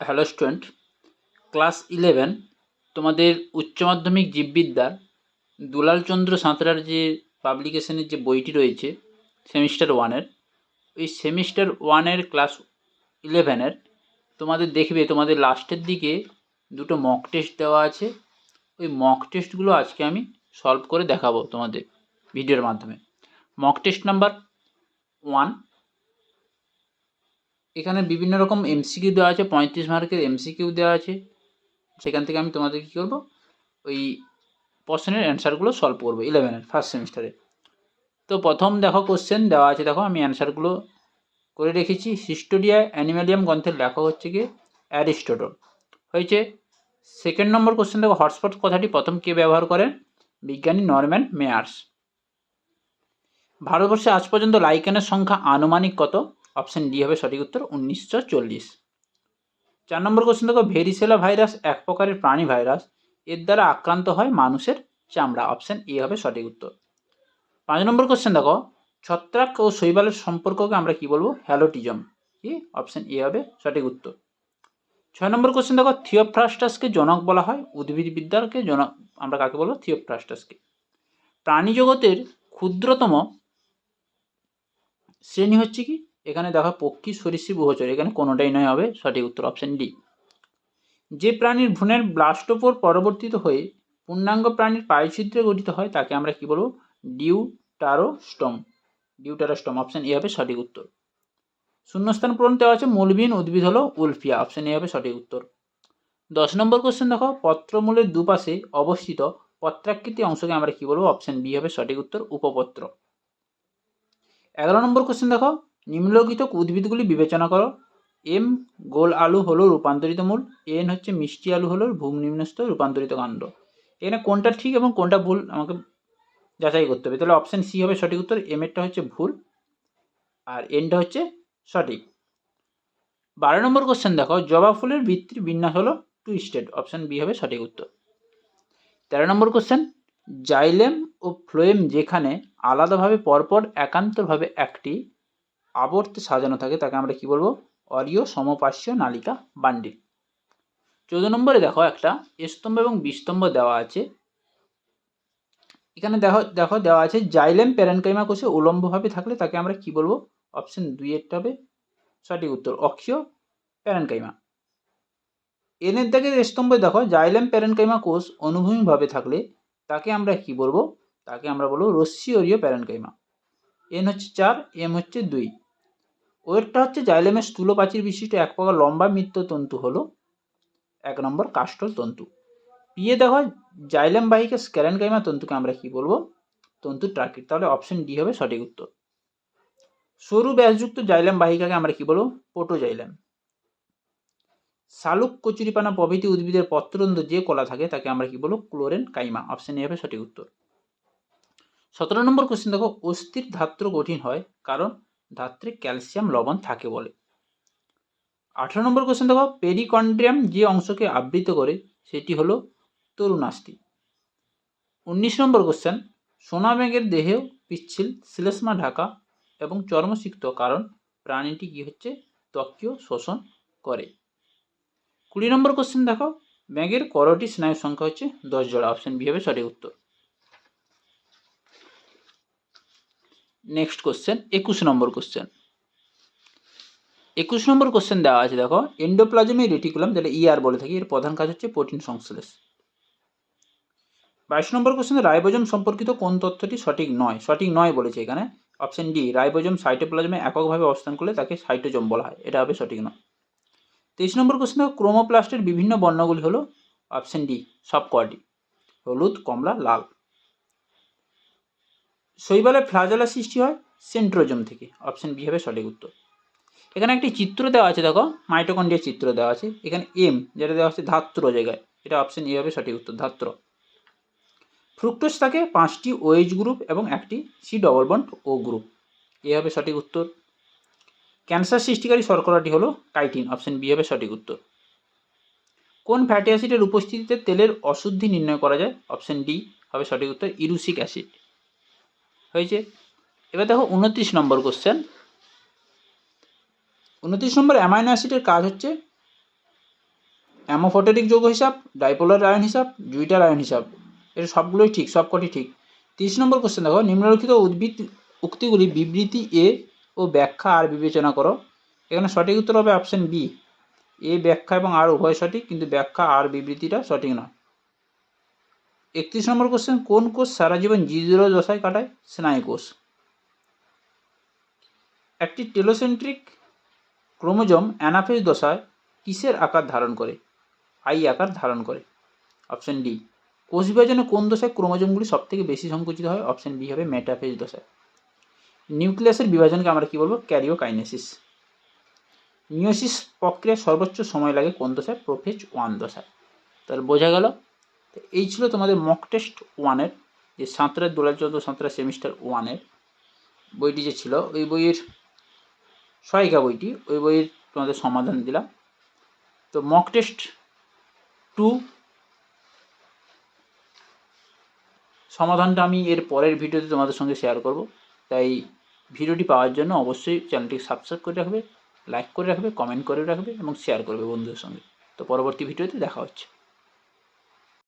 Hello student class eleven তোমাদের উচ্চ মাধ্যমিক জীববিদ্যার দুলালচন্দ্র সাঁতরার যে পাবলিকেশনের যে বইটি রয়েছে সেমিস্টার ওয়ানের ওই সেমিস্টার ওয়ানের ক্লাস ইলেভেনের তোমাদের দেখবে, তোমাদের লাস্টের দিকে দুটো মক টেস্ট দেওয়া আছে। ওই মক টেস্টগুলো আজকে আমি সলভ করে দেখাবো তোমাদের ভিডিওর মাধ্যমে। মক টেস্ট নাম্বার ওয়ান এখানে বিভিন্ন রকম এমসিকিউ দেওয়া আছে, পঁয়ত্রিশ মার্কের এমসিকিউ দেওয়া আছে। সেখান থেকে আমি তোমাদের কী করব? ওই প্রশ্নের অ্যান্সারগুলো সলভ করব ইলেভেনের ফার্স্ট সেমিস্টারে তো প্রথম দেখো কোশ্চেন দেওয়া আছে, দেখো আমি অ্যান্সারগুলো করে রেখেছি। হিস্টোরিয়া অ্যানিম্যালিয়াম গ্রন্থের লেখক হচ্ছে গিয়ে অ্যারিস্টোটল হয়েছে? সেকেন্ড নম্বর কোশ্চেন দেখো হটস্পট কথাটি প্রথম কে ব্যবহার করেন? বিজ্ঞানী নরম্যান মেয়ার্স। ভারতবর্ষে আজ পর্যন্ত লাইকেনের সংখ্যা আনুমানিক কত? অপশান ডি হবে সঠিক উত্তর উনিশশো চল্লিশ। চার নম্বর কোশ্চেন দেখো ভেরিসেলা ভাইরাস এক প্রকারের প্রাণী ভাইরাস এর দ্বারা আক্রান্ত হয় মানুষের চামড়া। অপশান এ হবে সঠিক উত্তর। পাঁচ নম্বর কোশ্চেন দেখো, ছত্রাক ও শৈবালের সম্পর্ককে আমরা কি বলব? হ্যালোটিজম। কি? অপশান এ হবে সঠিক উত্তর। ছয় নম্বর কোশ্চেন দেখো, থিওফ্রাস্টাসকে জনক বলা হয়। উদ্ভিদবিদ্যাকে জনক, আমরা কাকে বলব? থিওফ্রাস্টাসকে। প্রাণী জগতের ক্ষুদ্রতম শ্রেণি হচ্ছে কি? এখানে দেখো পক্ষী, সরীসৃপ, উভচর। এখানে কোনোটাই নয়, হবে সঠিক উত্তর অপশান ডি যে প্রাণীর ভ্রূণের ব্লাস্টোপোর পরবর্তিত হয়ে পূর্ণাঙ্গ প্রাণীর পায়ছিদ্রে গঠিত হয়, তাকে আমরা কি বলব? ডিউটারোস্টম। ডিউটারোস্টম অপশান এ হবে সঠিক উত্তর। শূন্যস্থান পূরণ দেওয়া আছে, মূলবিহীন উদ্ভিদ হলো উলফিয়া অপশান এ হবে সঠিক উত্তর। দশ নম্বর কোশ্চেন দেখো, পত্রমূলের দুপাশে অবস্থিত পত্রাকৃতি অংশকে আমরা কি বলব? অপশান বি হবে সঠিক উত্তর, উপপত্র। এগারো নম্বর কোশ্চেন দেখো নিম্নলিখিত উদ্ভিদগুলি বিবেচনা করো। এম, গোল আলু হলো রূপান্তরিত মূল। এন হচ্ছে মিষ্টি আলু হলো ভূমিনিম্নস্থ রূপান্তরিত কাণ্ড। এখানে কোনটা ঠিক এবং কোনটা ভুল আমাকে যাচাই করতে হবে। তাহলে অপশান সি হবে সঠিক উত্তর এম এরটা হচ্ছে ভুল আর এনটা হচ্ছে সঠিক। বারো নম্বর কোশ্চেন দেখো, জবা ফুলের ভিত্তির বিন্যাস হলো টু স্টেট অপশান বি হবে সঠিক উত্তর। তেরো নম্বর কোশ্চেন জাইলেম ও ফ্লোয়েম যেখানে আলাদাভাবে পরপর একান্তভাবে একটি আবর্তে সাজানো থাকে, তাকে আমরা কি বলব? অরিও সমপার্শ্বীয় নালিকা বান্ডিল। চৌদ্দ নম্বরে দেখো একটা স্তম্ভ এবং বিস্তম্ভ দেওয়া আছে। এখানে দেখো দেখো দেওয়া আছে, জাইলেম প্যারেনকাইমা কোষে উলম্বভাবে থাকলে তাকে আমরা কি বলব? অপশন দুই একটা হবে। সঠিক উত্তর, অক্ষীয় প্যারেনকাইমা। এনের দাগের স্তম্ভে দেখো, জাইলেম প্যারেনকাইমা কোষ অনুভূমিভাবে থাকলে তাকে আমরা কি বলব? তাকে আমরা বলব রশ্মি অরীয় প্যারেনকাইমা। এন হচ্ছে চার, এম হচ্ছে দুই। ওয়েটটা হচ্ছে জাইলেমের স্থূল প্রাচীর বিশিষ্ট এক প্রকার লম্বা মৃত্য তন্তু হলো এক নম্বর কাস্টল তন্তু। পিয়ে দেখো, জাইলেম বাহিকা স্ক্যারেনকাইমা তন্তুকে আমরা কি বলব? তন্তু ট্রাকিট তাহলে অপশন ডি হবে সঠিক উত্তর। সরু ব্যাসযুক্ত জাইলেম বাহিকাকে আমরা কি বলব? পোটোজাইলেম। শালুক কচুরিপানা প্রভৃতি উদ্ভিদের পত্রন্দ যে কলা থাকে তাকে আমরা কি বলব? ক্লোরেন কাইমা। অপশন এ হবে সঠিক উত্তর। সতেরো নম্বর কোশ্চেন দেখো, অস্থির ধাত্র কঠিন হয় কারণ ধাত্রে ক্যালসিয়াম লবণ থাকে বলে। আঠারো নম্বর কোশ্চেন দেখো পেরিকন্ড্রিয়াম যে অংশকে আবৃত করে, সেটি হলো তরুণাস্থি। উনিশ নম্বর কোশ্চেন সোনা ব্যাঙের দেহেও পিচ্ছিল শ্লেষ্মা ঢাকা এবং চর্মসিক্ত কারণ প্রাণীটি কি হচ্ছে? ত্বকীয় শোষণ করে। কুড়ি নম্বর কোশ্চেন দেখো, ব্যাঙের করটি স্নায়ুর সংখ্যা হচ্ছে দশ জোড়া। অপশন বি হবে সঠিক উত্তর। নেক্সট কোশ্চেন একুশ নম্বর কোশ্চেন একুশ নম্বর কোশ্চেন দেওয়া আছে, দেখো এন্ডোপ্লাজমি রেটিকুলাম যেটা ইআর বলে থাকি, এর প্রধান কাজ হচ্ছে প্রোটিন সংশ্লেষ। বাইশ নম্বর কোশ্চেন রাইবোজম সম্পর্কিত কোন তথ্যটি সঠিক নয়? সঠিক নয় বলেছে এখানে। অপশন ডি রাইবোজম সাইটোপ্লাজমে এককভাবে অবস্থান করলে তাকে সাইটোজম বলা হয়। এটা হবে সঠিক নয়। তেইশ নম্বর কোশ্চেন ক্রোমোপ্লাস্টের বিভিন্ন বর্ণগুলি হলো অপশন ডি সব কয়টি হলুদ, কমলা, লাল। শৈবালে ফ্লাজেলা সৃষ্টি হয় সেন্ট্রোজম থেকে, অপশন বি হবে সঠিক উত্তর। এখানে একটি চিত্র দেওয়া আছে, দেখো মাইটোকন্ড্রিয়ার চিত্র দেওয়া আছে, এখানে এম যেটা দেওয়া আছে ধাত্র জায়গায়, এটা অপশন এ হবে সঠিক উত্তর, ধাত্র। ফ্রুক্টোজ থাকে পাঁচটি ওএইচ গ্রুপ এবং একটি সি ডবল বন্ড ও গ্রুপ এ হবে সঠিক উত্তর। ক্যান্সার সৃষ্টিকারী শর্করাটি হলো কাইটিন, অপশন বি হবে সঠিক উত্তর। কোন ফ্যাটি অ্যাসিডের উপস্থিতিতে তেলের অশুদ্ধি নির্ণয় করা যায়? অপশন ডি হবে সঠিক উত্তর, ইরুসিক অ্যাসিড। হয়েছে। এবার দেখো উনত্রিশ নম্বর কোশ্চেন উনত্রিশ নম্বর অ্যামাইনো অ্যাসিডের কাজ হচ্ছে অ্যামোফোটেরিক যৌগ হিসাব ডাইপোলার আয়ন হিসাব, জুইটার আয়ন হিসাব। এটা সবগুলোই ঠিক, সবকটি ঠিক। তিরিশ নম্বর কোশ্চেন দেখো, নিম্নলিখিত উদ্ভিদ উক্তিগুলি বিবৃতি এ ও ব্যাখ্যা আর বিবেচনা করো। এখানে সঠিক উত্তর হবে অপশান বি এ ব্যাখ্যা এবং আর উভয় সঠিক, কিন্তু ব্যাখ্যা আর বিবৃতিটা সঠিক নয়। একত্রিশ নম্বর কোশ্চেন কোন কোষ সারা জীবন জিরো দশায় কাটায়? স্নায়ু কোষ। একটি টেলোসেন্ট্রিক ক্রোমোজোম অ্যানাফেজ দশায় কিসের আকার ধারণ করে? আই আকার ধারণ করে। অপশন ডি কোষ বিভাজনে কোন দশায় ক্রোমোজোমগুলি সবথেকে বেশি সংকুচিত হয়? অপশন বি হবে মেটাফেজ দশায়। নিউক্লিয়াসের বিভাজনকে আমরা কী বলব? ক্যারিওকাইনেসিস। মিওসিস প্রক্রিয়া সর্বোচ্চ সময় লাগে কোন দশায়? প্রোফেজ ওয়ান দশায়। তাহলে বোঝা গেল এই ছিল তোমাদের মক টেস্ট ওয়ানের যে সাঁতরা দু হাজার চোদ্দ সাঁতরা সেমিস্টার ওয়ানের বইটি যে ছিল, ওই বইয়ের সহায়িকা বইটি, ওই বইয়ের তোমাদের সমাধান দিলাম। তো মক টেস্ট টু সমাধানটা আমি এর পরের ভিডিওতে তোমাদের সঙ্গে শেয়ার করব। তাই ভিডিওটি পাওয়ার জন্য অবশ্যই চ্যানেলটিকে সাবস্ক্রাইব করে রাখবে লাইক করে রাখবে কমেন্ট করে রাখবে এবং শেয়ার করবে বন্ধুদের সঙ্গে। তো পরবর্তী ভিডিওতে দেখা হচ্ছে।